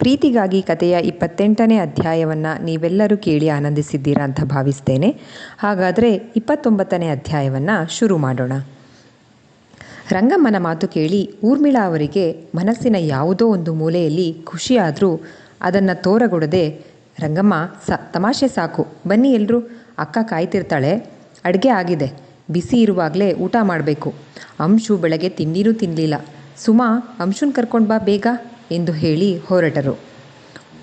ಪ್ರೀತಿಗಾಗಿ ಕಥೆಯ ಇಪ್ಪತ್ತೆಂಟನೇ ಅಧ್ಯಾಯವನ್ನು ನೀವೆಲ್ಲರೂ ಕೇಳಿ ಆನಂದಿಸಿದ್ದೀರಾ ಅಂತ ಭಾವಿಸ್ತೇನೆ. ಹಾಗಾದರೆ ಇಪ್ಪತ್ತೊಂಬತ್ತನೇ ಅಧ್ಯಾಯವನ್ನು ಶುರು ಮಾಡೋಣ. ರಂಗಮ್ಮನ ಮಾತು ಕೇಳಿ ಊರ್ಮಿಳಾ ಅವರಿಗೆ ಮನಸ್ಸಿನ ಯಾವುದೋ ಒಂದು ಮೂಲೆಯಲ್ಲಿ ಖುಷಿಯಾದರೂ ಅದನ್ನು ತೋರಗೊಡದೆ, ರಂಗಮ್ಮ, ಸ, ತಮಾಷೆ ಸಾಕು. ಬನ್ನಿ ಎಲ್ಲರೂ ಅಕ್ಕ ಕಾಯ್ತಿರ್ತಾಳೆ. ಅಡುಗೆ ಆಗಿದೆ. ಬಿಸಿ ಇರುವಾಗಲೇ ಊಟ ಮಾಡಬೇಕು. ಅಂಶು ಬೆಳಗ್ಗೆ ತಿಂಡಿನೂ ತಿನ್ನಲಿಲ್ಲ ಸುಮಾ, ಅಂಶುನ್ ಕರ್ಕೊಂಡು ಬಾ ಬೇಗ. ಎಂದು ಹೇಳಿ ಹೊರಟರು.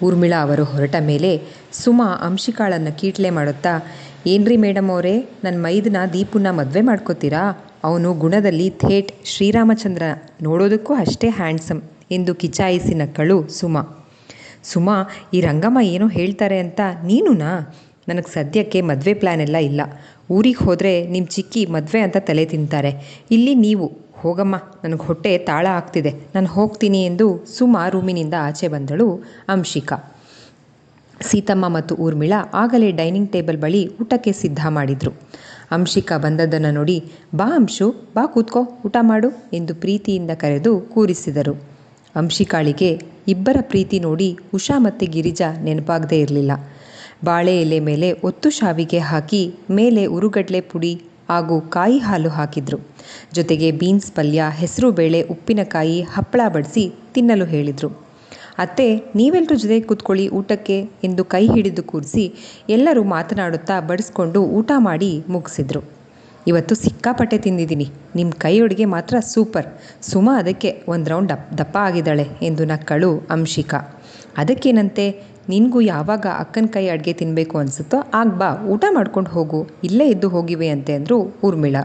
ಊರ್ಮಿಳಾ ಅವರು ಹೊರಟ ಮೇಲೆ ಸುಮಾ ಅಂಶಿಕಾಳನ್ನು ಕೀಟ್ಲೆ ಮಾಡುತ್ತಾ, ಏನ್ರಿ ಮೇಡಮ್ ಅವರೇ ನನ್ನ ಮೈದನ ದೀಪುನ ಮದುವೆ ಮಾಡ್ಕೋತೀರಾ? ಅವನು ಗುಣದಲ್ಲಿ ಥೇಟ್ ಶ್ರೀರಾಮಚಂದ್ರ ನೋಡೋದಕ್ಕೂ ಅಷ್ಟೇ ಹ್ಯಾಂಡ್ಸಮ್ ಎಂದು ಕಿಚಾಯಿಸಿ ನಕ್ಕಳು ಸುಮಾ. ಸುಮಾ, ಈ ರಂಗಮ್ಮ ಏನೋ ಹೇಳ್ತಾರೆ ಅಂತ ನೀನುನಾ? ನನಗೆ ಸದ್ಯಕ್ಕೆ ಮದುವೆ ಪ್ಲ್ಯಾನ್ ಎಲ್ಲ ಇಲ್ಲ. ಊರಿಗೆ ಹೋದರೆ ನಿಮ್ಮ ಚಿಕ್ಕಿ ಮದುವೆ ಅಂತ ತಲೆ ತಿಂತಾರೆ. ಇಲ್ಲಿ ನೀವು ಹೋಗಮ್ಮ, ನನಗೆ ಹೊಟ್ಟೆ ತಾಳ ಆಗ್ತಿದೆ. ನಾನು ಹೋಗ್ತೀನಿ ಎಂದು ಸುಮಾ ರೂಮಿನಿಂದ ಆಚೆ ಬಂದಳು ಅಂಶಿಕಾ. ಸೀತಮ್ಮ ಮತ್ತು ಊರ್ಮಿಳಾ ಆಗಲೇ ಡೈನಿಂಗ್ ಟೇಬಲ್ ಬಳಿ ಊಟಕ್ಕೆ ಸಿದ್ಧ ಮಾಡಿದ್ರು. ಅಂಶಿಕಾ ಬಂದದ್ದನ್ನು ನೋಡಿ, ಬಾ ಅಂಶು, ಬಾ ಕೂತ್ಕೋ, ಊಟ ಮಾಡು ಎಂದು ಪ್ರೀತಿಯಿಂದ ಕರೆದು ಕೂರಿಸಿದರು. ಅಂಶಿಕಾಳಿಗೆ ಇಬ್ಬರ ಪ್ರೀತಿ ನೋಡಿ ಉಷಾ ಮತ್ತು ಗಿರಿಜಾ ನೆನಪಾಗದೇ ಇರಲಿಲ್ಲ. ಬಾಳೆ ಎಲೆ ಮೇಲೆ ಒತ್ತು ಶಾವಿಗೆ ಹಾಕಿ ಮೇಲೆ ಉರುಗಡ್ಲೆ ಪುಡಿ ಹಾಗೂ ಕಾಯಿ ಹಾಲು ಹಾಕಿದ್ರು. ಜೊತೆಗೆ ಬೀನ್ಸ್ ಪಲ್ಯ, ಹೆಸರು ಬೇಳೆ, ಉಪ್ಪಿನಕಾಯಿ ಹಪ್ಪಳ ಬಡಿಸಿ ತಿನ್ನಲು ಹೇಳಿದರು. ಅತ್ತೆ ನೀವೆಲ್ಲರೂ ಜೊತೆ ಕೂತ್ಕೊಳ್ಳಿ ಊಟಕ್ಕೆ ಎಂದು ಕೈ ಹಿಡಿದು ಕೂರಿಸಿ ಎಲ್ಲರೂ ಮಾತನಾಡುತ್ತಾ ಬಡಿಸ್ಕೊಂಡು ಊಟ ಮಾಡಿ ಮುಗಿಸಿದ್ರು. ಇವತ್ತು ಸಿಕ್ಕಾಪಟ್ಟೆ ತಿಂದಿದ್ದೀನಿ. ನಿಮ್ಮ ಕೈ ಅಡುಗೆ ಮಾತ್ರ ಸೂಪರ್. ಸುಮಾ ಅದಕ್ಕೆ ಒಂದು ರೌಂಡ್ ದಪ್ಪ ಆಗಿದ್ದಾಳೆ ಎಂದು ನಕ್ಕಳು ಅಂಶಿಕಾ. ಅದಕ್ಕೇನಂತೆ? ನಿನಗೂ ಯಾವಾಗ ಅಕ್ಕನ ಕೈ ಅಡುಗೆ ತಿನ್ನಬೇಕು ಅನಿಸುತ್ತೋ ಆಗ ಬಾ, ಊಟ ಮಾಡ್ಕೊಂಡು ಹೋಗು. ಇಲ್ಲೇ ಇದ್ದು ಹೋಗಿವೆ ಅಂತೆ ಅಂದರು ಊರ್ಮಿಳ.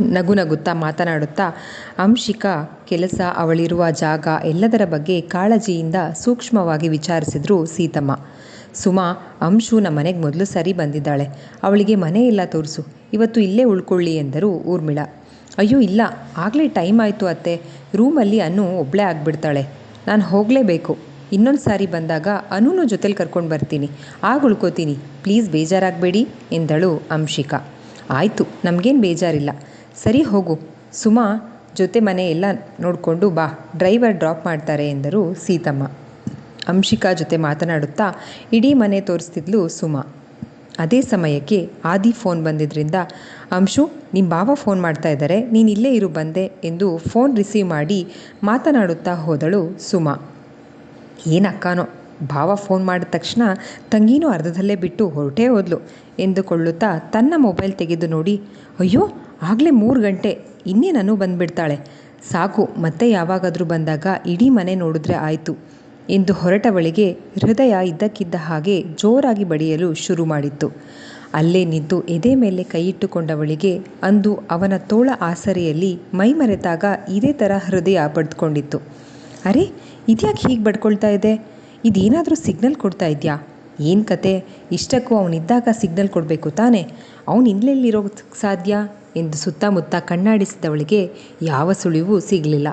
ನಗು ನಗುತ್ತಾ ಮಾತನಾಡುತ್ತಾ, ಅಂಶಿಕಾ, ಕೆಲಸ, ಅವಳಿರುವ ಜಾಗ ಎಲ್ಲದರ ಬಗ್ಗೆ ಕಾಳಜಿಯಿಂದ ಸೂಕ್ಷ್ಮವಾಗಿ ವಿಚಾರಿಸಿದ್ರು ಸೀತಮ್ಮ. ಸುಮಾ, ಅಂಶು ನಮ್ಮ ಮನೆಗೆ ಮೊದಲು ಸರಿ ಬಂದಿದ್ದಾಳೆ. ಅವಳಿಗೆ ಮನೆ ಇಲ್ಲ ತೋರಿಸು. ಇವತ್ತು ಇಲ್ಲೇ ಉಳ್ಕೊಳ್ಳಿ ಎಂದರು ಊರ್ಮಿಳ. ಅಯ್ಯೋ, ಇಲ್ಲ. ಆಗಲೇ ಟೈಮ್ ಆಯಿತು ಅತ್ತೆ. ರೂಮಲ್ಲಿ ಅನ್ನು ಒಬ್ಬಳೇ ಆಗಿಬಿಡ್ತಾಳೆ. ನಾನು ಹೋಗಲೇಬೇಕು. ಇನ್ನೊಂದು ಸಾರಿ ಬಂದಾಗ ಅನೂನು ಜೊತೆಲಿ ಕರ್ಕೊಂಡು ಬರ್ತೀನಿ. ಆಗ ಉಳ್ಕೋತೀನಿ ಪ್ಲೀಸ್ ಬೇಜಾರಾಗಬೇಡಿ, ಎಂದಳು ಅಂಶಿಕಾ. ಆಯಿತು, ನಮಗೇನು ಬೇಜಾರಿಲ್ಲ. ಸರಿ ಹೋಗು. ಸುಮಾ ಜೊತೆ ಮನೆ ಎಲ್ಲ ನೋಡಿಕೊಂಡು ಬಾ, ಡ್ರೈವರ್ ಡ್ರಾಪ್ ಮಾಡ್ತಾರೆ ಎಂದರು ಸೀತಮ್ಮ. ಅಂಶಿಕಾ ಜೊತೆ ಮಾತನಾಡುತ್ತಾ ಇಡೀ ಮನೆ ತೋರಿಸ್ತಿದ್ಲು ಸುಮಾ. ಅದೇ ಸಮಯಕ್ಕೆ ಆದಿ ಫೋನ್ ಬಂದಿದ್ದರಿಂದ ಅಂಶು ನಿಮ್ಮ ಬಾವ ಫೋನ್ ಮಾಡ್ತಾ ಇದ್ದಾರೆ ನೀನು ಇಲ್ಲೇ ಇರು ಬಂದೆ, ಎಂದು ಫೋನ್ ರಿಸೀವ್ ಮಾಡಿ ಮಾತನಾಡುತ್ತಾ ಹೋದಳು ಸುಮಾ. ಏನಕ್ಕಾನೋ ಭಾವ ಫೋನ್ ಮಾಡಿದ ತಕ್ಷಣ ತಂಗಿನೂ ಅರ್ಧದಲ್ಲೇ ಬಿಟ್ಟು ಹೊರಟೇ ಹೋದ್ಲು. ಎಂದುಕೊಳ್ಳುತ್ತಾ ತನ್ನ ಮೊಬೈಲ್ ತೆಗೆದು ನೋಡಿ, ಅಯ್ಯೋ, ಆಗಲೇ ಮೂರು ಗಂಟೆ, ಇನ್ನೇನೂ ಬಂದುಬಿಡ್ತಾಳೆ. ಸಾಕು, ಮತ್ತೆ ಯಾವಾಗಾದರೂ ಬಂದಾಗ ಇಡೀ ಮನೆ ನೋಡಿದ್ರೆ ಆಯಿತು ಎಂದು ಹೊರಟವಳಿಗೆ ಹೃದಯ ಇದ್ದಕ್ಕಿದ್ದ ಹಾಗೆ ಜೋರಾಗಿ ಬಡಿಯಲು ಶುರು ಮಾಡಿತ್ತು. ಅಲ್ಲೇ ನಿಂತು ಎದೆ ಮೇಲೆ ಕೈಯಿಟ್ಟುಕೊಂಡವಳಿಗೆ ಅಂದು ಅವನ ತೋಳ ಆಸರೆಯಲ್ಲಿ ಮೈ ಮರೆತಾಗ ಇದೇ ಥರ ಹೃದಯ ಪಡೆದುಕೊಂಡಿತ್ತು ಅರೆ ಇದ್ಯಾಕೆ ಹೀಗೆ ಬಡ್ಕೊಳ್ತಾ ಇದೆ? ಇದೇನಾದರೂ ಸಿಗ್ನಲ್ ಕೊಡ್ತಾ ಇದೆಯಾ? ಏನು ಕತೆ? ಇಷ್ಟಕ್ಕೂ ಅವನಿದ್ದಾಗ ಸಿಗ್ನಲ್ ಕೊಡಬೇಕು ತಾನೇ? ಅವನು ಇನ್ನೆಲ್ಲಿರೋ ಸಾಧ್ಯ? ಎಂದು ಸುತ್ತಮುತ್ತ ಕಣ್ಣಾಡಿಸಿದವಳಿಗೆ ಯಾವ ಸುಳಿವು ಸಿಗಲಿಲ್ಲ.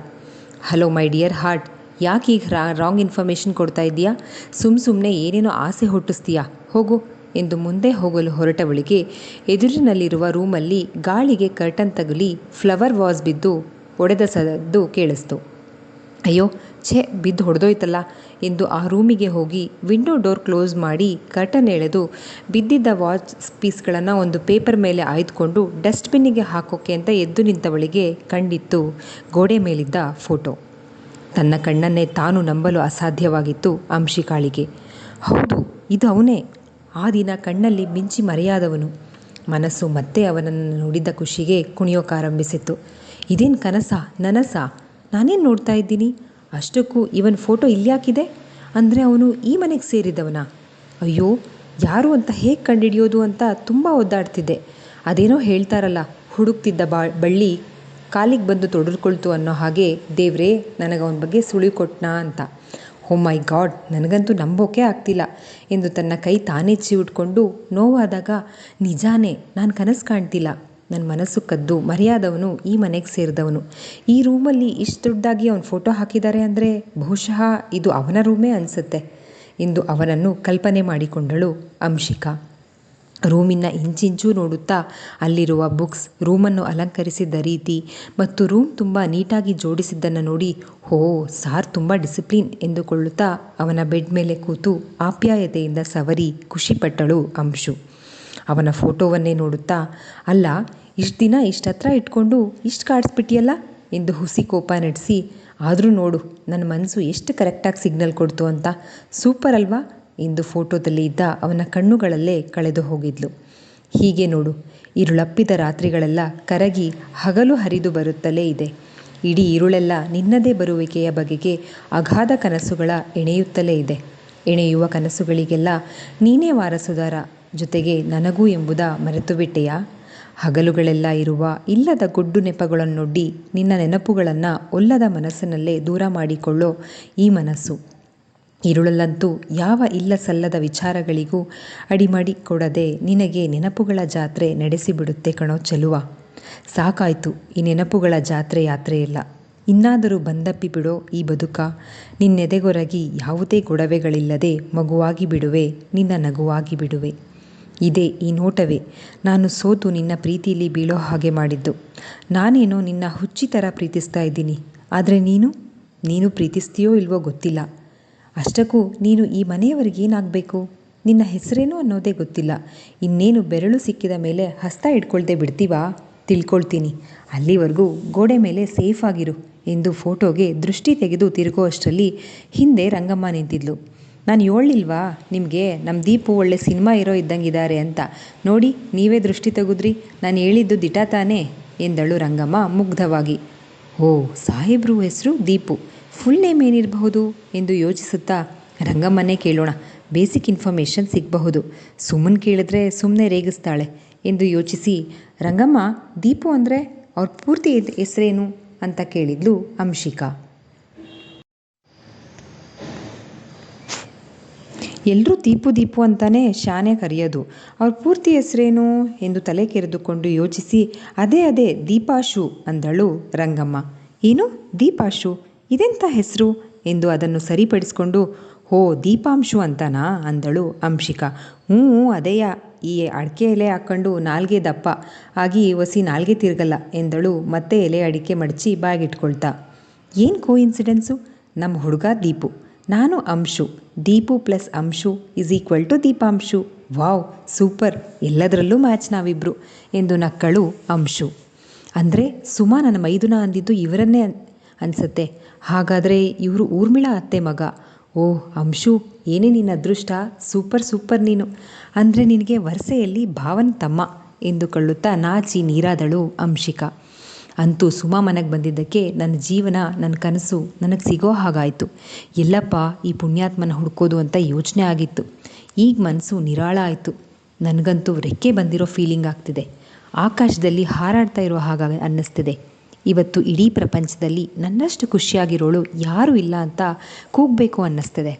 ಹಲೋ, ಮೈ ಡಿಯರ್ ಹಾರ್ಟ್, ಯಾಕೆ ಈಗ ರಾ, ರಾಂಗ್ ಇನ್ಫಾರ್ಮೇಷನ್ ಕೊಡ್ತಾ ಇದೆಯಾ? ಸುಮ್ಮ ಸುಮ್ಮನೆ ಏನೇನೋ ಆಸೆ ಹುಟ್ಟಿಸ್ತೀಯಾ? ಹೋಗು ಎಂದು ಮುಂದೆ ಹೋಗಲು ಹೊರಟವಳಿಗೆ ಎದುರಿನಲ್ಲಿರುವ ರೂಮಲ್ಲಿ ಗಾಳಿಗೆ ಕರ್ಟನ್ ತಗುಲಿ ಫ್ಲವರ್ ವಾಸ್ ಬಿದ್ದು ಒಡೆದ ಸದ್ದು ಕೇಳಿಸ್ತು. ಅಯ್ಯೋ, ಛೇ, ಬಿದ್ದು ಹೊಡೆದೋಯ್ತಲ್ಲ. ಎಂದು ಆ ರೂಮಿಗೆ ಹೋಗಿ ವಿಂಡೋ ಡೋರ್ ಕ್ಲೋಸ್ ಮಾಡಿ ಕರ್ಟನ್ ಎಳೆದು ಬಿದ್ದಿದ್ದ ವಾಚ್ ಪೀಸ್ಗಳನ್ನು ಒಂದು ಪೇಪರ್ ಮೇಲೆ ಆಯ್ದುಕೊಂಡು ಡಸ್ಟ್ಬಿನ್ನಿಗೆ ಹಾಕೋಕೆ ಅಂತ ಎದ್ದು ನಿಂತವಳಿಗೆ ಕಂಡಿತ್ತು ಗೋಡೆ ಮೇಲಿದ್ದ ಫೋಟೋ. ತನ್ನ ಕಣ್ಣನ್ನೇ ತಾನು ನಂಬಲು ಅಸಾಧ್ಯವಾಗಿತ್ತು ಅಂಶಿಕಾಳಿಗೆ ಹೌದು, ಇದು ಅವನೇ. ಆ ದಿನ ಕಣ್ಣಲ್ಲಿ ಮಿಂಚಿ ಮರೆಯಾದವನು. ಮನಸ್ಸು ಮತ್ತೆ ಅವನನ್ನು ನೋಡಿದ್ದ ಖುಷಿಗೆ ಕುಣಿಯೋಕಾರಂಭಿಸಿತ್ತು ಇದೇನು ಕನಸ, ನನಸ? ನಾನೇನು ನೋಡ್ತಾ ಇದ್ದೀನಿ. ಅಷ್ಟಕ್ಕೂ ಇವನ್ ಫೋಟೋ ಇಲ್ಲಿ ಹಾಕಿದೆ ಅಂದರೆ ಅವನು ಈ ಮನೆಗೆ ಸೇರಿದವನ? ಅಯ್ಯೋ, ಯಾರು ಅಂತ ಹೇಗೆ ಕಂಡುಹಿಡಿಯೋದು ಅಂತ ತುಂಬ ಒದ್ದಾಡ್ತಿದ್ದೆ. ಅದೇನೋ ಹೇಳ್ತಾರಲ್ಲ, ಹುಡುಕ್ತಿದ್ದ ಬಾ, ಬಳ್ಳಿ ಕಾಲಿಗೆ ಬಂದು ತೊಡರ್ಕೊಳ್ತು ಅನ್ನೋ ಹಾಗೆ, ದೇವ್ರೇ, ನನಗೆ ಅವನ ಬಗ್ಗೆ ಸುಳಿವು ಕೊಟ್ನಾ ಅಂತ. ಹೋ ಮೈ ಗಾಡ್, ನನಗಂತೂ ನಂಬೋಕೆ ಆಗ್ತಿಲ್ಲ ಎಂದು ತನ್ನ ಕೈ ತಾನೇ ಚಿವುಟ್ಕೊಂಡು ನೋವಾದಾಗ, ನಿಜಾನೇ, ನಾನು ಕನಸು ಕಾಣ್ತಿಲ್ಲ. ನನ್ನ ಮನಸ್ಸು ಕದ್ದು, ಮರ್ಯಾದವನು ಈ ಮನೆಗೆ ಸೇರಿದವನು. ಈ ರೂಮಲ್ಲಿ ಇಷ್ಟು ದೊಡ್ಡದಾಗಿ ಅವನ ಫೋಟೋ ಹಾಕಿದ್ದಾರೆ ಅಂದರೆ ಬಹುಶಃ ಇದು ಅವನ ರೂಮೇ ಅನಿಸುತ್ತೆ. ಎಂದು ಅವನನ್ನು ಕಲ್ಪನೆ ಮಾಡಿಕೊಂಡಳು ಅಂಶಿಕಾ. ರೂಮಿನ ಇಂಚಿಂಚೂ ನೋಡುತ್ತಾ ಅಲ್ಲಿರುವ ಬುಕ್ಸ್ ರೂಮನ್ನು ಅಲಂಕರಿಸಿದ್ದ ರೀತಿ ಮತ್ತು ರೂಮ್ ತುಂಬ ನೀಟಾಗಿ ಜೋಡಿಸಿದ್ದನ್ನು ನೋಡಿ ಹೋ ಸಾರ್ ತುಂಬ ಡಿಸಿಪ್ಲಿನ್ ಎಂದುಕೊಳ್ಳುತ್ತಾ ಅವನ ಬೆಡ್ ಮೇಲೆ ಕೂತು ಆಪ್ಯಾಯತೆಯಿಂದ ಸವರಿ ಖುಷಿಪಟ್ಟಳು ಅಂಶು. ಅವನ ಫೋಟೋವನ್ನೇ ನೋಡುತ್ತಾ, ಅಲ್ಲ, ಇಷ್ಟು ದಿನ ಇಷ್ಟು ಹತ್ರ ಇಟ್ಕೊಂಡು ಇಷ್ಟು ಕಾಡಿಸ್ಬಿಟ್ಟಿಯಲ್ಲ ಎಂದು ಹುಸಿ ಕೋಪ ನಡೆಸಿ, ಆದರೂ ನೋಡು ನನ್ನ ಮನಸ್ಸು ಎಷ್ಟು ಕರೆಕ್ಟಾಗಿ ಸಿಗ್ನಲ್ ಕೊಡ್ತು ಅಂತ. ಸೂಪರ್ ಅಲ್ವಾ? ಎಂದು ಫೋಟೋದಲ್ಲಿ ಇದ್ದ ಅವನ ಕಣ್ಣುಗಳಲ್ಲೇ ಕಳೆದು ಹೋಗಿದ್ಲು. ಹೀಗೆ ನೋಡು, ಇರುಳಪ್ಪಿದ ರಾತ್ರಿಗಳೆಲ್ಲ ಕರಗಿ ಹಗಲು ಹರಿದು ಬರುತ್ತಲೇ ಇದೆ. ಇಡೀ ಇರುಳೆಲ್ಲ ನಿನ್ನದೇ ಬರುವಿಕೆಯ ಬಗೆಗೆ ಅಗಾಧ ಕನಸುಗಳ ಎಣೆಯುತ್ತಲೇ ಇದೆ. ಎಣೆಯುವ ಕನಸುಗಳಿಗೆಲ್ಲ ನೀನೇ ವಾರಸುದಾರ. ಜೊತೆಗೆ ನನಗೂ ಎಂಬುದ ಮರೆತುಬಿಟ್ಟೆಯಾ ಹಗಲುಗಳೆಲ್ಲ ಇರುವ ಇಲ್ಲದ ಗೊಡ್ಡು ನೆಪಗಳನ್ನೊಡ್ಡಿ ನಿನ್ನ ನೆನಪುಗಳನ್ನು ಒಲ್ಲದ ಮನಸ್ಸಿನಲ್ಲೇ ದೂರ ಮಾಡಿಕೊಳ್ಳೋ ಈ ಮನಸ್ಸು. ಇರುಳಲ್ಲಂತೂ ಯಾವ ಇಲ್ಲ ಸಲ್ಲದ ವಿಚಾರಗಳಿಗೂ ಅಡಿಮಾಡಿ ಕೊಡದೆ ನಿನಗೆ ನೆನಪುಗಳ ಜಾತ್ರೆ ನಡೆಸಿಬಿಡುತ್ತೆ ಕಣೋ ಚೆಲುವ. ಸಾಕಾಯ್ತು, ಈ ನೆನಪುಗಳ ಜಾತ್ರೆ ಯಾತ್ರೆಯಲ್ಲ. ಇನ್ನಾದರೂ ಬಂದಪ್ಪಿ ಬಿಡೋ ಈ ಬದುಕ. ನಿನ್ನೆದೆಗೊರಗಿ ಯಾವುದೇ ಗೊಡವೆಗಳಿಲ್ಲದೆ ಮಗುವಾಗಿ ಬಿಡುವೆ ನಿನ್ನ ನಗುವಾಗಿ ಬಿಡುವೆ ಇದೇ ಈ ನೋಟವೇ. ನಾನು ಸೋತು ನಿನ್ನ ಪ್ರೀತಿಲಿ ಬೀಳೋ ಹಾಗೆ ಮಾಡಿದ್ದು. ನಾನೇನೋ ನಿನ್ನ ಹುಚ್ಚಿ ಥರ ಪ್ರೀತಿಸ್ತಾ ಇದ್ದೀನಿ. ಆದರೆ ನೀನು? ನೀನು ಪ್ರೀತಿಸ್ತೀಯೋ ಇಲ್ವೋ ಗೊತ್ತಿಲ್ಲ. ಅಷ್ಟಕ್ಕೂ ನೀನು ಈ ಮನೆಯವರಿಗೆ ಏನಾಗಬೇಕು? ನಿನ್ನ ಹೆಸರೇನು ಅನ್ನೋದೇ ಗೊತ್ತಿಲ್ಲ. ಇನ್ನೇನು ಬೆರಳು ಸಿಕ್ಕಿದ ಮೇಲೆ ಹಸ್ತ ಇಟ್ಕೊಳ್ದೆ ಬಿಡ್ತೀವಾ? ತಿಳ್ಕೊಳ್ತೀನಿ. ಅಲ್ಲಿವರೆಗೂ ಗೋಡೆ ಮೇಲೆ ಸೇಫ್ ಆಗಿರು ಎಂದು ಫೋಟೋಗೆ ದೃಷ್ಟಿ ತೆಗೆದು ತಿರುಗೋ ಅಷ್ಟರಲ್ಲಿ ಹಿಂದೆ ರಂಗಮ್ಮ ನಿಂತಿದ್ಲು. ನಾನು ಹೇಳಿಲ್ವಾ ನಿಮಗೆ ನಮ್ಮ ದೀಪು ಒಳ್ಳೆ ಸಿನಿಮಾ ಇರೋ ಇದ್ದಂಗಿದ್ದಾರೆ ಅಂತ. ನೋಡಿ, ನೀವೇ ದೃಷ್ಟಿ ತೆಗೆದ್ರಿ. ನಾನು ಹೇಳಿದ್ದು ದಿಟ ತಾನೇ, ಎಂದಳು ರಂಗಮ್ಮ ಮುಗ್ಧವಾಗಿ. ಓ, ಸಾಹೇಬ್ರು ಹೆಸರು ದೀಪು. ಫುಲ್ ನೇಮ್ ಏನಿರಬಹುದು? ಎಂದು ಯೋಚಿಸುತ್ತಾ ರಂಗಮ್ಮನೇ ಕೇಳೋಣ. ಬೇಸಿಕ್ ಇನ್ಫಾರ್ಮೇಷನ್ ಸಿಗಬಹುದು. ಸುಮ್ಮನೆ ಕೇಳಿದ್ರೆ ಸುಮ್ಮನೆ ರೇಗಿಸ್ತಾಳೆ ಎಂದು ಯೋಚಿಸಿ ರಂಗಮ್ಮ, ದೀಪು ಅಂದರೆ ಅವ್ರ ಪೂರ್ತಿ ಹೆಸರೇನು ಅಂತ ಕೇಳಿದ್ಲು ಅಂಶಿಕಾ. ಎಲ್ಲರೂ ದೀಪು ದೀಪು ಅಂತಾನೆ ಶಾನೆ ಕರೆಯೋದು. ಅವ್ರ ಪೂರ್ತಿ ಹೆಸರೇನು ಎಂದು ತಲೆ ಕೆರೆದುಕೊಂಡು ಯೋಚಿಸಿ, ಅದೇ ಅದೇ, ದೀಪಾಶು ಅಂದಳು ರಂಗಮ್ಮ. ಏನು? ದೀಪಾಶು? ಇದೆಂಥ ಹೆಸರು? ಎಂದು ಅದನ್ನು ಸರಿಪಡಿಸಿಕೊಂಡು, ಹೋ, ದೀಪಾಂಶು ಅಂತನಾ? ಅಂದಳು ಅಂಶಿಕಾ. ಹ್ಞೂ, ಅದೇಯ. ಈ ಅಡಿಕೆ ಎಲೆ ಹಾಕ್ಕೊಂಡು ನಾಲ್ಗೆ ದಪ್ಪ. ಆಗಿ ಒಸಿ ನಾಲ್ಗೆ ತಿರುಗಲ್ಲ ಎಂದಳು ಮತ್ತೆ ಎಲೆ ಅಡಿಕೆ ಮಡಚಿ ಬಾಗಿಟ್ಕೊಳ್ತಾ. ಏನು ಕೋ ಇನ್ಸಿಡೆನ್ಸು ನಮ್ಮ ಹುಡುಗ ದೀಪು. ನಾನು Anshu, Deepu plus Anshu is equal to Deepanshu. Wow super ಎಲ್ಲದರಲ್ಲೂ ಮ್ಯಾಚ್ ನಾವಿಬ್ಬರು ಎಂದು ನಕ್ಕಳು ಅಂಶು. ಅಂದರೆ ಸುಮಾ ನನ್ನ ಮೈದುನ ಅಂದಿದ್ದು ಇವರನ್ನೇ ಅನಿಸುತ್ತೆ. ಹಾಗಾದರೆ ಇವರು ಊರ್ಮಿಳ ಅತ್ತೆ ಮಗ. ಓ ಅಂಶು, ಏನೇ ನಿನ್ನ ಅದೃಷ್ಟ? ಸೂಪರ್ ಸೂಪರ್ ನೀನು. ಅಂದರೆ ನಿನಗೆ ವರ್ಸೆಯಲ್ಲಿ ಭಾವನ್ ತಮ್ಮ ಎಂದುಕೊಳ್ಳುತ್ತಾ ನಾಚಿ ನೀರಾದಳು ಅಂಶಿಕಾ. ಅಂತೂ ಸುಮಾ ಮನೆಗೆ ಬಂದಿದ್ದಕ್ಕೆ ನನ್ನ ಜೀವನ, ನನ್ನ ಕನಸು ನನಗೆ ಸಿಗೋ ಹಾಗಾಯಿತು. ಎಲ್ಲಪ್ಪ, ಈ ಪುಣ್ಯಾತ್ಮನ ಹುಡ್ಕೋದು ಅಂತ ಯೋಚನೆ ಆಗಿತ್ತು. ಈಗ ಮನಸ್ಸು ನಿರಾಳ ಆಯಿತು. ನನಗಂತೂ ರೆಕ್ಕೆ ಬಂದಿರೋ ಫೀಲಿಂಗ್ ಆಗ್ತಿದೆ. ಆಕಾಶದಲ್ಲಿ ಹಾರಾಡ್ತಾ ಇರೋ ಹಾಗ ಅನ್ನಿಸ್ತಿದೆ. ಇವತ್ತು ಇಡೀ ಪ್ರಪಂಚದಲ್ಲಿ ನನ್ನಷ್ಟು ಖುಷಿಯಾಗಿರೋಳು ಯಾರೂ ಇಲ್ಲ ಅಂತ ಕೂಗಬೇಕು ಅನ್ನಿಸ್ತಿದೆ.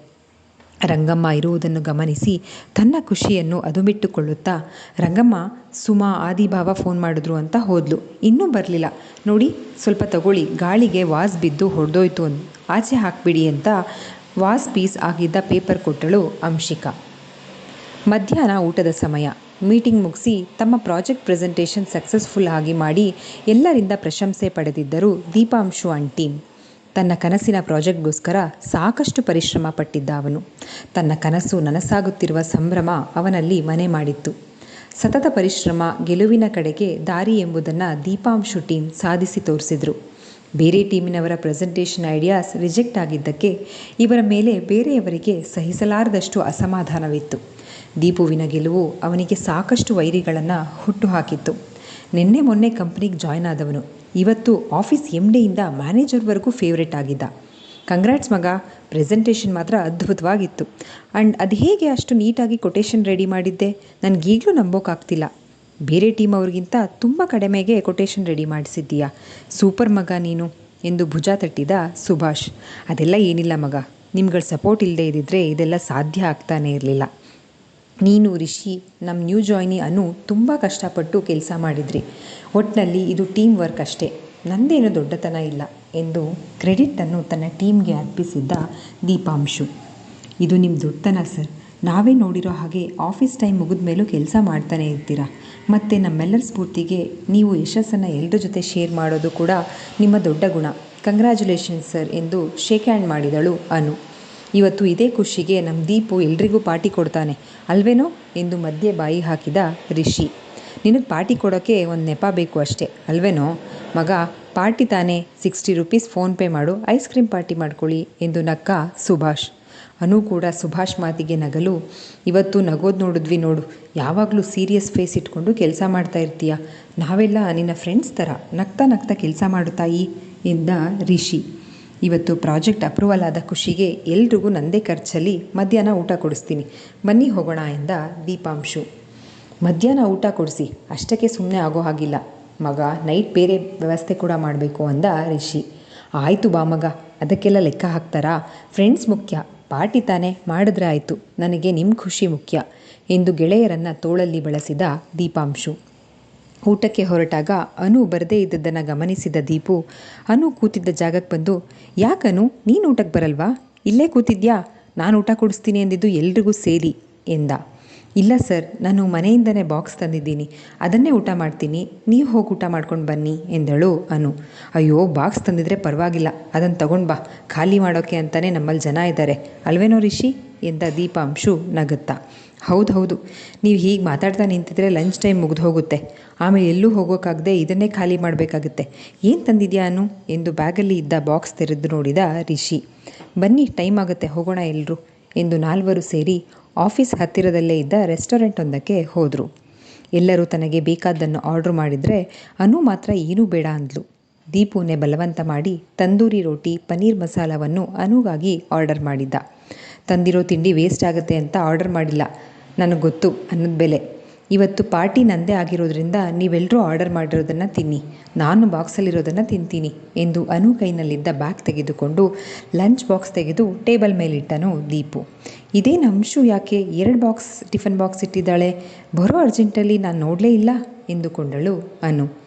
ರಂಗಮ್ಮ ಇರುವುದನ್ನು ಗಮನಿಸಿ ತನ್ನ ಖುಷಿಯನ್ನು ಅದುಮಿಟ್ಟುಕೊಳ್ಳುತ್ತಾ, ರಂಗಮ್ಮ, ಸುಮಾ ಆದಿಭಾವ ಫೋನ್ ಮಾಡಿದ್ರು ಅಂತ ಹೋದ್ಲು. ಇನ್ನೂ ಬರಲಿಲ್ಲ. ನೋಡಿ, ಸ್ವಲ್ಪ ತಗೊಳ್ಳಿ. ಗಾಳಿಗೆ ವಾಸ್ ಬಿದ್ದು ಹೊಡೆದೋಯ್ತು ಅಂತ ಆಚೆ ಹಾಕಿಬಿಡಿ ಅಂತ ವಾಸ್ ಪೀಸ್ ಆಗಿದ್ದ ಪೇಪರ್ ಕೊಟ್ಟಳು ಅಂಶಿಕಾ. ಮಧ್ಯಾಹ್ನ ಊಟದ ಸಮಯ. ಮೀಟಿಂಗ್ ಮುಗಿಸಿ ತಮ್ಮ ಪ್ರಾಜೆಕ್ಟ್ ಪ್ರೆಸೆಂಟೇಷನ್ ಸಕ್ಸಸ್ಫುಲ್ ಆಗಿ ಮಾಡಿ ಎಲ್ಲರಿಂದ ಪ್ರಶಂಸೆ ಪಡೆದಿದ್ದರು ದೀಪಾಂಶು ಅಂಡ್ ಟೀಮ್. ತನ್ನ ಕನಸಿನ ಪ್ರಾಜೆಕ್ಟ್ಗೋಸ್ಕರ ಸಾಕಷ್ಟು ಪರಿಶ್ರಮ ಪಟ್ಟಿದ್ದ ಅವನು. ತನ್ನ ಕನಸು ನನಸಾಗುತ್ತಿರುವ ಸಂಭ್ರಮ ಅವನಲ್ಲಿ ಮನೆ ಮಾಡಿತ್ತು. ಸತತ ಪರಿಶ್ರಮ ಗೆಲುವಿನ ಕಡೆಗೆ ದಾರಿ ಎಂಬುದನ್ನು ದೀಪಾಂಶು ಟೀಮ್ ಸಾಧಿಸಿ ತೋರಿಸಿದ್ರು. ಬೇರೆ ಟೀಮಿನವರ ಪ್ರೆಸೆಂಟೇಷನ್ ಐಡಿಯಾಸ್ ರಿಜೆಕ್ಟ್ ಆಗಿದ್ದಕ್ಕೆ ಇವರ ಮೇಲೆ ಬೇರೆಯವರಿಗೆ ಸಹಿಸಲಾರದಷ್ಟು ಅಸಮಾಧಾನವಿತ್ತು. ದೀಪುವಿನ ಗೆಲುವು ಅವನಿಗೆ ಸಾಕಷ್ಟು ವೈರಿಗಳನ್ನು ಹುಟ್ಟುಹಾಕಿತ್ತು ನಿನ್ನೆ ಮೊನ್ನೆ ಕಂಪ್ನಿಗೆ ಜಾಯ್ನ್ ಆದವನು. ಇವತ್ತು ಆಫೀಸ್ ಎಂ ಡಿಯಿಂದ ಮ್ಯಾನೇಜರ್ವರೆಗೂ ಫೇವ್ರೇಟ್ ಆಗಿದ್ದ. ಕಂಗ್ರಾಟ್ಸ್ ಮಗ ಪ್ರೆಸೆಂಟೇಷನ್ ಮಾತ್ರ ಅದ್ಭುತವಾಗಿತ್ತು. ಆ್ಯಂಡ್ ಅದು ಹೇಗೆ ಅಷ್ಟು ನೀಟಾಗಿ ಕೊಟೇಶನ್ ರೆಡಿ ಮಾಡಿದ್ದೆ? ನನಗೀಗಲೂ ನಂಬೋಕ್ಕಾಗ್ತಿಲ್ಲ ಬೇರೆ ಟೀಮ್ ಅವ್ರಿಗಿಂತ ತುಂಬ ಕಡಿಮೆಗೆ ಕೊಟೇಶನ್ ರೆಡಿ ಮಾಡಿಸಿದ್ದೀಯಾ. ಸೂಪರ್ ಮಗ ನೀನು, ಎಂದು ಭುಜ ತಟ್ಟಿದ ಸುಭಾಷ್. ಅದೆಲ್ಲ ಏನಿಲ್ಲ ಮಗ. ನಿಮ್ಗಳ ಸಪೋರ್ಟ್ ಇಲ್ಲದೆ ಇದ್ದಿದ್ರೆ ಇದೆಲ್ಲ ಸಾಧ್ಯ ಆಗ್ತಾನೇ ಇರಲಿಲ್ಲ. ನೀನು ರಿಷಿ ನಮ್ಮ ನ್ಯೂ ಜಾಯ್ನಿ ಅನು ತುಂಬ ಕಷ್ಟಪಟ್ಟು ಕೆಲಸ ಮಾಡಿದ್ರಿ. ಒಟ್ಟಿನಲ್ಲಿ ಇದು ಟೀಮ್ ವರ್ಕ್ ಅಷ್ಟೇ. ನಂದೇನು ದೊಡ್ಡತನ ಇಲ್ಲ ಎಂದು ಕ್ರೆಡಿಟನ್ನು ತನ್ನ ಟೀಮ್ಗೆ ಅರ್ಪಿಸಿದ್ದ ದೀಪಾಂಶು. ಇದು ನಿಮ್ಮ ದೊಡ್ಡತನ ಸರ್. ನಾವೇ ನೋಡಿರೋ ಹಾಗೆ ಆಫೀಸ್ ಟೈಮ್ ಮುಗಿದ ಮೇಲೂ ಕೆಲಸ ಮಾಡ್ತಾನೆ ಇರ್ತೀರಾ? ಮತ್ತು ನಮ್ಮೆಲ್ಲರ ಸ್ಫೂರ್ತಿಗೆ ನೀವು ಯಶಸ್ಸನ್ನು ಎಲ್ಲರ ಜೊತೆ ಶೇರ್ ಮಾಡೋದು ಕೂಡ ನಿಮ್ಮ ದೊಡ್ಡ ಗುಣ. ಕಂಗ್ರ್ಯಾಚುಲೇಷನ್ಸ್ ಸರ್ ಎಂದು ಶೇಕ್ ಹ್ಯಾಂಡ್ ಮಾಡಿದಳು ಅನು. ಇವತ್ತು ಇದೇ ಖುಷಿಗೆ ನಮ್ಮ ದೀಪು ಎಲ್ರಿಗೂ ಪಾರ್ಟಿ ಕೊಡ್ತಾನೆ. ಅಲ್ವೇನೋ? ಎಂದು ಮಧ್ಯೆ ಬಾಯಿ ಹಾಕಿದ ರಿಷಿ. ನಿನಗೆ ಪಾರ್ಟಿ ಕೊಡೋಕ್ಕೆ ಒಂದು ನೆಪ ಬೇಕು ಅಷ್ಟೇ, ಅಲ್ವೇನೋ? ಮಗ ಪಾರ್ಟಿ ತಾನೇ. ಸಿಕ್ಸ್ಟಿ ರುಪೀಸ್ ಫೋನ್ಪೇ ಮಾಡು, ಐಸ್ ಕ್ರೀಮ್ ಪಾರ್ಟಿ ಮಾಡ್ಕೊಳ್ಳಿ ಎಂದು ನಕ್ಕ ಸುಭಾಷ್. ಅನು ಕೂಡ ಸುಭಾಷ್ ಮಾತಿಗೆ ನಗಲು, ಇವತ್ತು ನಗೋದು ನೋಡಿದ್ವಿ ನೋಡು, ಯಾವಾಗಲೂ ಸೀರಿಯಸ್ ಫೇಸ್ ಇಟ್ಕೊಂಡು ಕೆಲಸ ಮಾಡ್ತಾ ಇರ್ತೀಯ? ನಾವೆಲ್ಲ ನಿನ್ನ ಫ್ರೆಂಡ್ಸ್ ಥರ ನಗ್ತಾ ನಗ್ತಾ ಕೆಲಸ ಮಾಡು ತಾಯಿ ಎಂದ ರಿಷಿ. ಇವತ್ತು ಪ್ರಾಜೆಕ್ಟ್ ಅಪ್ರೂವಲ್ ಆದ ಖುಷಿಗೆ ಎಲ್ರಿಗೂ ನಂದೇ ಖರ್ಚಲ್ಲಿ ಮಧ್ಯಾಹ್ನ ಊಟ ಕೊಡಿಸ್ತೀನಿ. ಬನ್ನಿ ಹೋಗೋಣ ಎಂದ ದೀಪಾಂಶು. ಮಧ್ಯಾಹ್ನ ಊಟ ಕೊಡಿಸಿ. ಅಷ್ಟಕ್ಕೆ ಸುಮ್ಮನೆ ಆಗೋ ಹಾಗಿಲ್ಲ. ಮಗ, ನೈಟ್ ಬೇರೆ ವ್ಯವಸ್ಥೆ ಕೂಡ ಮಾಡಬೇಕು ಅಂದ ರಿಷಿ. ಆಯಿತು ಬಾ ಮಗ, ಅದಕ್ಕೆಲ್ಲ ಲೆಕ್ಕ ಹಾಕ್ತಾರಾ? ಫ್ರೆಂಡ್ಸ್ ಮುಖ್ಯ. ಪಾರ್ಟಿ ತಾನೇ ಮಾಡಿದ್ರೆ ಆಯಿತು. ನನಗೆ ನಿಮ್ಮ ಖುಷಿ ಮುಖ್ಯ. ಎಂದು ಗೆಳೆಯರನ್ನು ತೋಳಲ್ಲಿ ಬಳಸಿದ ದೀಪಾಂಶು. ಊಟಕ್ಕೆ ಹೊರಟಾಗ ಅನು ಬರದೇ ಇದ್ದದ್ದನ್ನು ಗಮನಿಸಿದ ದೀಪು, ಅನು ಕೂತಿದ್ದ ಜಾಗಕ್ಕೆ ಬಂದು ಯಾಕನು ನೀನು ಊಟಕ್ಕೆ ಬರಲ್ವಾ? ಇಲ್ಲೇ ಕೂತಿದ್ಯಾ? ನಾನು ಊಟ ಕೊಡಿಸ್ತೀನಿ ಎಂದಿದ್ದು ಎಲ್ರಿಗೂ ಸೇರಿ ಎಂದ. ಇಲ್ಲ ಸರ್, ನಾನು ಮನೆಯಿಂದನೇ ಬಾಕ್ಸ್ ತಂದಿದ್ದೀನಿ. ಅದನ್ನೇ ಊಟ ಮಾಡ್ತೀನಿ. ನೀವು ಹೋಗಿ ಊಟ ಮಾಡ್ಕೊಂಡು ಬನ್ನಿ ಎಂದಳು ಅನು. ಅಯ್ಯೋ, ಬಾಕ್ಸ್ ತಂದಿದ್ರೆ ಪರವಾಗಿಲ್ಲ. ಅದನ್ನು ತಗೊಂಡು ಬಾ. ಖಾಲಿ ಮಾಡೋಕ್ಕೆ ಅಂತಲೇ ನಮ್ಮಲ್ಲಿ ಜನ ಇದ್ದಾರೆ ಅಲ್ವೇನೋ ರಿಷಿ? ಎಂದ ದೀಪಾಂಶು ನಗುತ್ತಾ. ಹೌದು ಹೌದು, ನೀವು ಹೀಗೆ ಮಾತಾಡ್ತಾ ನಿಂತಿದ್ರೆ ಲಂಚ್ ಟೈಮ್ ಮುಗಿದು ಹೋಗುತ್ತೆ. ಆಮೇಲೆ ಎಲ್ಲೂ ಹೋಗೋಕ್ಕಾಗದೆ ಇದನ್ನೇ ಖಾಲಿ ಮಾಡಬೇಕಾಗುತ್ತೆ. ಏನು ತಂದಿದ್ಯಾ ಅನು? ಎಂದು ಬ್ಯಾಗಲ್ಲಿ ಇದ್ದ ಬಾಕ್ಸ್ ತೆರೆದು ನೋಡಿದ ರಿಷಿ. ಬನ್ನಿ ಟೈಮ್ ಆಗುತ್ತೆ, ಹೋಗೋಣ ಎಲ್ಲರೂ ಎಂದು ನಾಲ್ವರು ಸೇರಿ ಆಫೀಸ್ ಹತ್ತಿರದಲ್ಲೇ ಇದ್ದ ರೆಸ್ಟೋರೆಂಟ್ ಒಂದಕ್ಕೆ ಹೋದರು. ಎಲ್ಲರೂ ತನಗೆ ಬೇಕಾದ್ದನ್ನು ಆರ್ಡ್ರ್ ಮಾಡಿದರೆ ಅನು ಮಾತ್ರ ಏನೂ ಬೇಡ ಅಂದ್ಲು. ದೀಪುನೇ ಬಲವಂತ ಮಾಡಿ ತಂದೂರಿ ರೋಟಿ, ಪನ್ನೀರ್ ಮಸಾಲವನ್ನು ಅನುಗಾಗಿ ಆರ್ಡರ್ ಮಾಡಿದ್ದ. ತಂದಿರೋ ತಿಂಡಿ ವೇಸ್ಟ್ ಆಗುತ್ತೆ ಅಂತ ಆರ್ಡರ್ ಮಾಡಿಲ್ಲ. ನನಗೆ ಗೊತ್ತು ಅನ್ನದ ಬೆಲೆ. ಇವತ್ತು ಪಾರ್ಟಿ ನಂದೇ ಆಗಿರೋದ್ರಿಂದ ನೀವೆಲ್ಲರೂ ಆರ್ಡರ್ ಮಾಡಿರೋದನ್ನು ತಿನ್ನಿ. ನಾನು ಬಾಕ್ಸಲ್ಲಿರೋದನ್ನು ತಿಂತೀನಿ ಎಂದು ಅನು ಕೈನಲ್ಲಿದ್ದ ಬ್ಯಾಗ್ ತೆಗೆದುಕೊಂಡು ಲಂಚ್ ಬಾಕ್ಸ್ ತೆಗೆದು ಟೇಬಲ್ ಮೇಲಿಟ್ಟನು ದೀಪು. ಇದೇ ಅಂಶು ಯಾಕೆ ಎರಡು ಬಾಕ್ಸ್ ಟಿಫನ್ ಬಾಕ್ಸ್ ಇಟ್ಟಿದ್ದಾಳೆ? ಬರೋ ಅರ್ಜೆಂಟಲ್ಲಿ ನಾನು ನೋಡಲೇ ಇಲ್ಲ ಎಂದುಕೊಂಡಳು ಅನು.